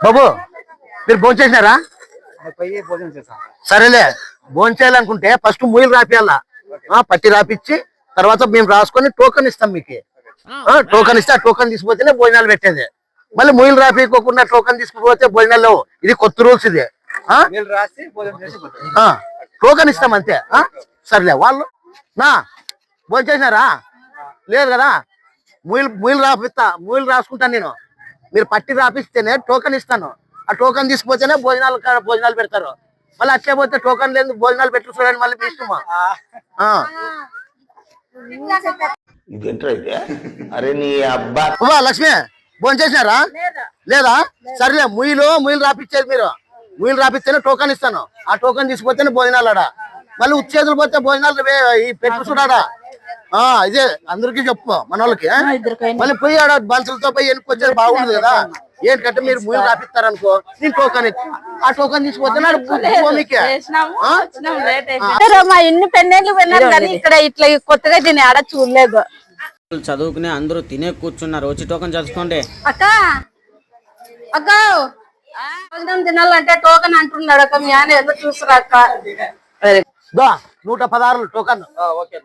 బాబు మీరు భోజనం చేసినారా? సరేలే భోజనం చేయాలనుకుంటే ఫస్ట్ మూయిలు రాపియాలా? పట్టి రాపిచ్చి తర్వాత మేము రాసుకొని టోకన్ ఇస్తాం మీకు. ఆ, టోకన్ ఇస్తే ఆ టోకన్ తీసుకుపోతేనే భోజనాలు పెట్టేది. మళ్ళీ మూయిలు రాపికోకుండా టోకన్ తీసుకుపోతే భోజనాలు ఇది కొత్త రూల్స్ ఇది. టోకన్ ఇస్తాం అంతే. ఆ? వాళ్ళు నా భోజనం చేసినారా? లేదు కదా? మూయిలు మూయిలు రాపిస్తా మూయిలు రాసుకుంటాను నేను. మీరు పట్టి రాపిస్తేనే టోకన్ ఇస్తాను. ఆ టోకన్ తీసుకుపోతేనే భోజనాలు భోజనాలు పెడతారు. మళ్ళీ అట్లే పోతే టోకన్ లేదు భోజనాలు పెట్టు చూడండి మళ్ళీ మీ ఇష్టమా? ఆ. ఇదేంట్రా ఇది? అరే నీ అబ్బా. లక్ష్మి భోజనం చేసినారా? లేదా. సర్లే ముయ్యిలు ముయ్యిలు రాపిచ్చేది మీరు. ముయ్యిలు రాపిస్తేనే టోకన్ ఇస్తాను. ఆ టోకన్ తీసుకుపోతేనే భోజనాలు ఆడ. మళ్ళీ ఉచ్చేతులు పోతే భోజనాలు ఈ పెట్టు చూడాడా ఆ ఇదే అందరికి చెప్పు మన వాళ్ళకి మళ్ళీ పోయి ఆడ బల్సులతో పోయి ఎన్నుకొచ్చేది బాగుండదు కదా. ఏంటంటే మీరు ముయ్యిలు రాపిస్తారనుకో నేను టోకన్. ఆ టోకన్ తీసుకుపోతే మా ఇన్ని పెన్నేళ్ళు విన్నాను కానీ ఇక్కడ ఇట్లా కొత్తగా దీన్ని ఆడ చూడలేదు. చదువుకుని అందరూ తినే కూర్చున్నారు. వచ్చి టోకన్ చదువుకోండి. అక్క అక్క తినాలంటే టోకన్ అంటున్నాడు అక్క. మీ ఆయన ఎందుకు చూస్తురా అక్క? దో నూట పదహారులు టోకన్.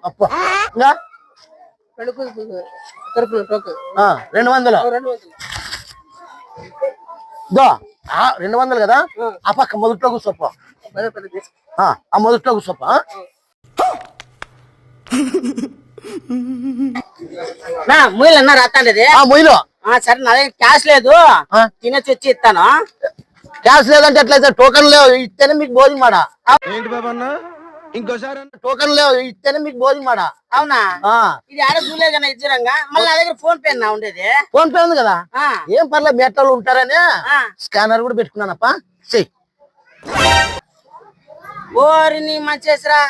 అప్ప. ఇంకా? ఆ, రెండు వందలు. దో ఆ, రెండు వందలు కదా? ఆ. పక్క మొదట్లో కూర్చోప్ప ఆ, ఆ మొదట్లో? నా మూయలు అన్న ఆ మొయ్యిలో. ఆ, సరే నా దగ్గర క్యాష్ లేదు. ఆ? తినొచ్చి వచ్చి ఇస్తాను. క్యాష్ లేదంటే ఎట్లయితే టోకన్ లేవు ఇస్తేనే మీకు భోజనం మాడ? ఏంటి బాబన్న ఇంకోసారి టోకన్ లేవు ఇస్తేనే మీకు భోజనం మాడ అవునా? ఆ, ఇది ఆడ చూడలేదు కదా ఇచ్చిరంగా. మళ్ళీ నా దగ్గర ఫోన్ పే నా ఉండేది. ఫోన్ పే ఉంది కదా? ఆ, ఏం పర్లేదు మెట్టలు ఉంటారని ఆ. స్కానర్ కూడా పెట్టుకున్నానప్ప. చెయ్యి ఓరిని మంచేసరా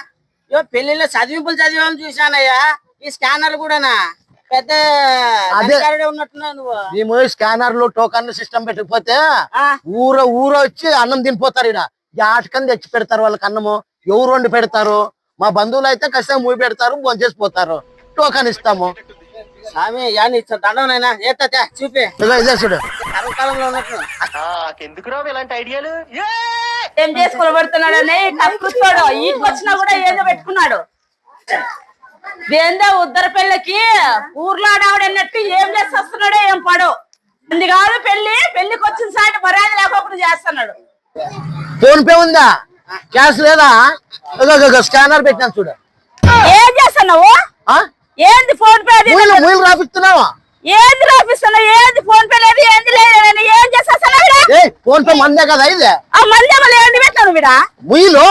యో పెళ్ళిలో చదివింపులు చదివాలని చూశానయ్యా. ఈ స్కానర్ కూడానా? పెద్ద ఉన్నట్టున్నావు నువ్వు. మేము స్కానర్లో టోకన్ సిస్టమ్ పెట్టకపోతే ఆ, ఊర ఊర వచ్చి అన్నం తినిపోతారు ఇక్కడ ఆటకని తెచ్చి పెడతారు వాళ్ళకి అన్నము. ఎవరు వండి పెడతారు? మా బంధువులు అయితే ఖచ్చితంగా మూవి పెడతారు భోంచేసి పోతారు టోకన్ ఇస్తాము. స్వామి యా నీ దండవనైనా ఏతా చూపి. ఏం! కక్కుతాడు ఈకి వచ్చినా కూడా ఏదో పెట్టుకున్నాడు. ఏందో ఉద్దర పెళ్ళకి ఊర్లో ఆడావిడ అన్నట్టు ఏం చేసి వస్తున్నాడో ఏం పడో. ఇది కాదు పెళ్ళి పెళ్ళికి వచ్చిన సాటి మర్యాద లేకపోకుండా చేస్తున్నాడు. ఫోన్ పే ఉందా? క్యాష్ లేదా? స్కానర్ పెట్టాను చూడు. ఏం చేస్తున్నావు? ఏంది ఫోన్ పే మూయిలు రాపిస్తున్నావా? ఏంది రాపిస్తున్నావు? ఏంది ఫోన్ పే లేదు? ఏంది లేదు? ఏం ఏ ఫోన్ పే మందే కదా ఇదే? ఆ మళ్ళీ మళ్ళీ ఏంది పెట్టాను విడా ముయ్యిలు?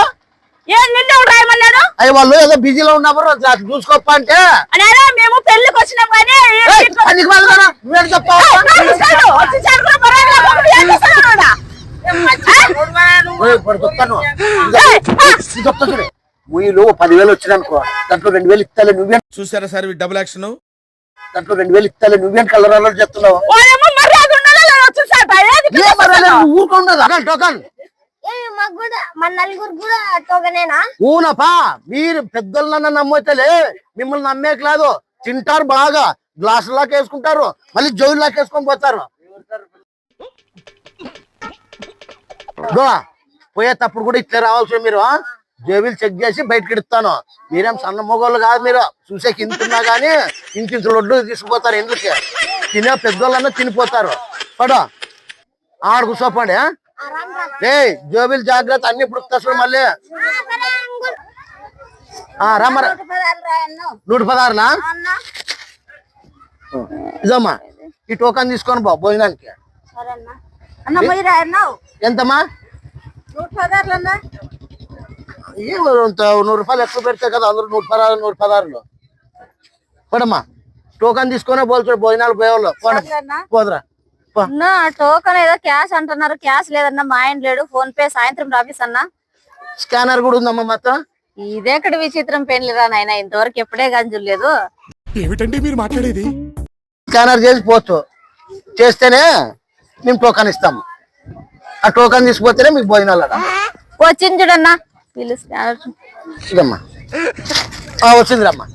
ఏం నిన్న రాయమన్నాడు అయ్యి వాళ్ళు ఏదో బిజీలో ఉన్నప్పుడు అట్లా చూసుకోప్ప అంటే? మేము పెళ్ళికి వచ్చినాం కానీ? నువ్వేం చెప్తావు ముయ్యిలు పదివేలు వచ్చిననుకో దాంట్లో రెండు వేలు ఇస్తాలే నువ్వేం. చూసారా సార్ డబుల్ యాక్షన్ దాంట్లో రెండు వేలు ఇస్తాలే నువ్వేం కలర్ అలా చెప్తున్నావు వాడేమో మర్యాద ఉండాలి లేదా? వచ్చి సాట. ఏది ఏ పిల్ల పర్వాలేదు, చేస్తున్నావు? ఊనపా మీరు పెద్దోళ్ళన్న నమ్మొచ్చలే మిమ్మల్ని నమ్మేకి లేదు తింటారు బాగా. గ్లాసులాకి వేసుకుంటారు మళ్ళీ జోలులాకి వేసుకొని పోతారు. దో, పోయేటప్పుడు కూడా ఇట్లా రావాల్సి మీరు? జేబులు చెక్ చేసి బయటకి ఇస్తాను మీరేం సన్న మొగోళ్ళు కాదు మీరు. చూసే కింతున్నా గానీ ఇంకింత లొడ్డు తీసుకుపోతారు ఎందుకు? తినే పెద్దోళ్ళన్నా తినిపోతారు. పడు ఆడ కూర్చోపండి? ఏ జోబులు జాగ్రత్త అన్ని ఇప్పుడు మళ్ళీ. ఆ, రమ్మర నూట పదహారునా? ఇదమ్మా ఈ టోకన్ తీసుకొని బా భోజనానికి. అన్న పోయి రాయన్నావు ఎంతమ్మా? నూట పదార్లు అన్నా నూరు రూపాయలు ఎక్కువ పెడితే కదా అందరూ నూట పదహారు నూట పదహారులు పోడమ్మా టోకన్ తీసుకొని పోల్చు భోజనాలు పోయేవాళ్ళు పోదురా. టోకన్ ఏదో క్యాష్ అంటున్నారు క్యాష్ లేదన్నా మా ఆయన లేడు ఫోన్ పే సాయంత్రం రాఫీస్ అన్న. స్కానర్ కూడా ఉందమ్మా మొత్తం? ఇదేకటి విచిత్రం పెళ్ళిరా నాయన? ఇంతవరకు ఎప్పుడే గంజులేదు ఏమిటండి మీరు మాట్లాడేది? స్కానర్ చేసి పోవచ్చు. చేస్తేనే మేము టోకన్ ఇస్తాము. ఆ టోకన్ తీసుకుపోతేనే మీకు భోజనాలు అక్కడ. వచ్చింది చూడన్నా. ఇదమ్మా. ఆ, వచ్చిందిరమ్మా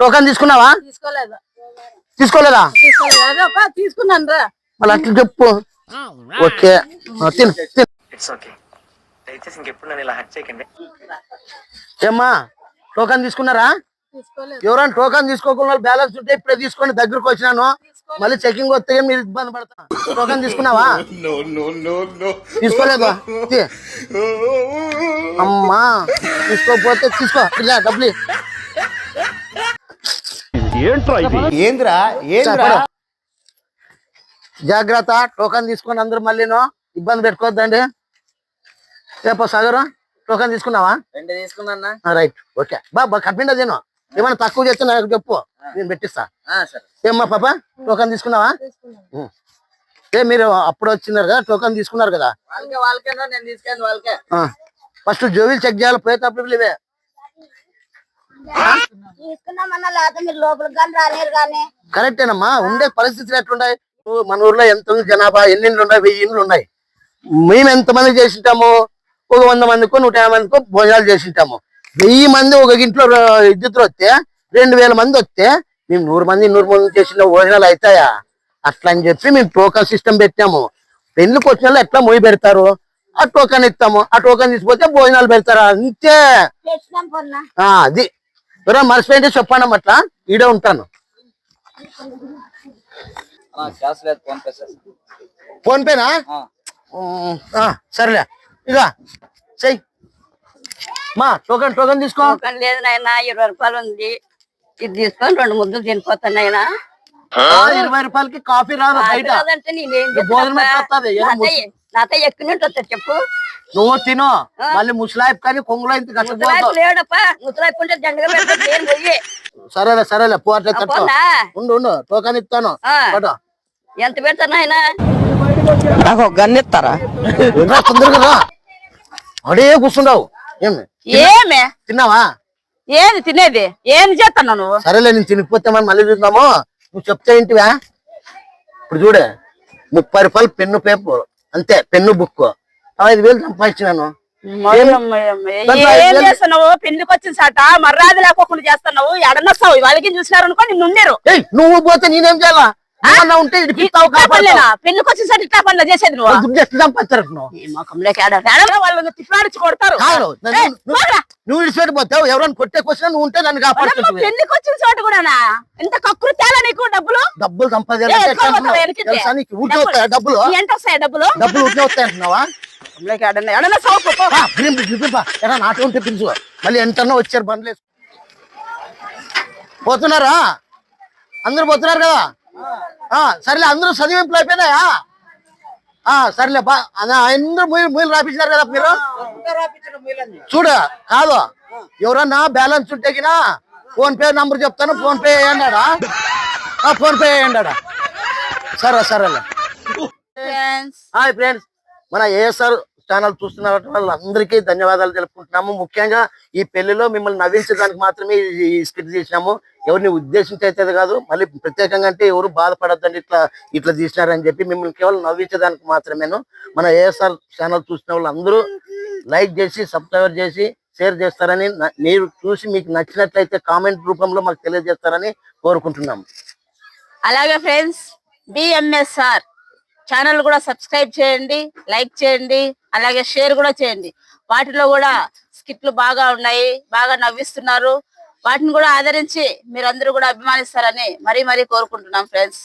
టోకన్ తీసుకున్నావా? తీసుకోలేదు. తీసుకున్నాను రా. మళ్ళీ అట్లా చెప్పు. ఓకే. తిను తిను. ఇట్స్ ఓకే దయచేసి ఇంకెప్పుడు నన్ను ఇలా హట్ చేయకండి. ఏమ్మా? టోకన్ తీసుకున్నారా? ఎవరైనా టోకన్ తీసుకోకుండా బ్యాలెన్స్ ఉంటే ఇప్పుడే తీసుకొని దగ్గరకు వచ్చినాను. మళ్ళీ చెకింగ్ వస్తే మీరు ఇబ్బంది పడతా టోకన్ తీసుకున్నావా? తీసుకోలేదా. అమ్మా తీసుకోకపోతే తీసుకో. ఇలా డబ్బులు. ఏంద్రా? చెప్పరా. జాగ్రత్త టోకన్ తీసుకొని అందరూ మళ్ళీను. ఇబ్బంది పెట్టుకోవద్దండి. రేపు సగరు టోకన్ తీసుకున్నావా? రెండు తీసుకున్నా రైట్ ఓకే. బా బా కట్టిండా నేను ఏమైనా తక్కువ చేస్తే నాకు చెప్పు. నేను పెట్టిస్తా. సరే. ఏమ్మా పాప టోకన్ తీసుకున్నావా. ఏ మీరు అప్పుడు వచ్చినారు కదా టోకన్ తీసుకున్నారు కదా? వాళ్ళకే వాళ్ళకేనా నేను తీసుకెళ్ళి వాళ్ళకే. ఫస్ట్ జోవిల్ చెక్ చేయాలి ఇవే కానీ రాలేరు కానీ. కరెక్టేనమ్మా ఉండే పరిస్థితులు ఎట్లున్నాయి? మన ఊర్లో ఎంత జనాభా ఎన్ని ఇండ్లు ఉన్నాయి వెయ్యి ఇండ్లు ఉన్నాయి? మేము ఎంత మంది చేసింటాము ఒక వంద మందికో నూట యాభై మందికో భోజనాలు చేసింటాము వెయ్యి మంది ఒక ఇంట్లో ఇద్దరు వస్తే రెండు వేల మంది వస్తే మేము నూరు మంది నూరు మంది చేసిన భోజనాలు అవుతాయా? అట్లా అని చెప్పి మేము టోకన్ సిస్టమ్ పెట్టాము. పెళ్ళికి వచ్చిన వాళ్ళు ఎట్లా మొయ్యి పెడతారు? ఆ టోకన్ ఇస్తాము. ఆ టోకన్ తీసుకుపోతే భోజనాలు పెడతారు? అంతే. అది. ఎవరో మర్చిపోయింటే చెప్పండి అట్లా. ఈడే ఉంటాను. క్యాష్ లేదు ఫోన్ పే చేస్తాను ఫోన్ పేనా? ఉమ్, ఆ, సరేలే. ఇక చెయ్యి. మా టోకన్ టోకన్ తీసుకో. టోకన్ లేదు నాయన ఇరవై రూపాయలు ఉంది. ఇది తీసుకొని రెండు ముద్దలు తినిపోతాను నాయన. ఆ, ఇరవై రూపాయలకి కాఫీ రాదు బయట? నేనేం భోజనం ఎట్లా వస్తది? ఏదో ముస్- నాతో ఎక్కువ చెప్పు? నువ్వు తిను. మళ్ళీ ముసలాయిపు కానీ కొంగులో ఇంత ముసలాయి లేడప్ప. ముసలాయి ఉంటే దండగా పెడతాను నేను పోయి. సరేలే సరేలే పో అట్లా తట్టు పోనా? ఉండు ఉండు టోకన్ ఇస్తాను. ఆ. ఎంత పెడతాను నాయన? నాకు ఒక గన్ ఇస్తారా? రా, తొందరగా రా. అడే కూర్చుండవు ఏమి? ఏమే? తిన్నావా? ఏది తినేది? ఏం నువ్వు? సరేలే నేను తినిపోతే మనం మళ్ళీ చూద్దాము నువ్వు చెప్తే ఏంటివా? ఇప్పుడు చూడే ముప్పై రూపాయలు పెన్ను పేపర్ అంతే పెన్ను బుక్ ఐదు వేలు సంపాదించినాను. ఏం చేస్తున్నావు? పెళ్ళికి వచ్చిన సాట మర్రాది లేకోకుండా చేస్తున్నావు. ఎడనొస్తావు వాళ్ళకి చూసినారు అనుకో నిన్ను నువ్వు పోతే నేనేం చేయాలా? ఉంటే పెళ్ళికి ఇట్లా పనులు చేసేది కొడతారు. నువ్వు- ఇడిచిపెట్టి పోతావు ఎవరైనా కొట్టే క్వశ్చన్ నువ్వు ఉంటే నన్ను కాపాడుతుంది పెళ్ళికి వచ్చిన చోట కూడానా? ఇంత కక్కురు తేలా నీకు డబ్బులు? డబ్బులు వస్తాయా డబ్బులు? ఎంత వస్తాయి డబ్బులు? డబ్బులు ఊరికే వస్తాయి అంటున్నావా? నాటు ఉంటే పిలుచు మళ్ళీ ఎంతన్నా వచ్చారు బండ్లు పోతున్నారా? అందరూ పోతున్నారు కదా? సరేలే అందరూ చదివింపులు అయిపోయినాయా? ఆ సరేలే బా అదే అందరూ మూవీలు మూవీలు రాపించినారు కదా మీరు? చూడు కాదు ఎవరన్నా బ్యాలెన్స్ ఉంటే గినా ఫోన్ పే నంబర్ చెప్తాను ఫోన్ పే అన్నాడా ఆ ఫోన్ పే అన్నాడా సరే సరేలే. హాయ్ ఫ్రెండ్స్ మన ఏఎస్ఆర్ ఛానల్ చూస్తున్న వాళ్ళందరికీ ధన్యవాదాలు తెలుపుకుంటున్నాము. ముఖ్యంగా ఈ పెళ్ళిలో మిమ్మల్ని నవ్వించడానికి మాత్రమే ఈ- స్కిట్ తీసినాము. ఎవరిని ఉద్దేశించి అయితే కాదు. మళ్ళీ ప్రత్యేకంగా అంటే ఎవరు బాధపడద్దండి ఇట్లా ఇట్లా తీసినారని చెప్పి మిమ్మల్ని కేవలం నవ్వించడానికి మాత్రమేను. మన ఏఎస్ఆర్ ఛానల్ చూసిన వాళ్ళు అందరూ లైక్ చేసి సబ్స్క్రైబర్ చేసి షేర్ చేస్తారని మీరు చూసి మీకు నచ్చినట్లయితే కామెంట్ రూపంలో మాకు తెలియజేస్తారని కోరుకుంటున్నాము. అలాగే ఫ్రెండ్స్ బిఎంఎస్ఆర్ ఛానల్ కూడా సబ్స్క్రైబ్ చేయండి లైక్ చేయండి అలాగే షేర్ కూడా చేయండి. వాటిలో కూడా స్కిట్లు బాగా ఉన్నాయి బాగా నవ్విస్తున్నారు. వాటిని కూడా ఆదరించి మీరందరూ కూడా అభిమానిస్తారని మరీ మరీ కోరుకుంటున్నాం ఫ్రెండ్స్.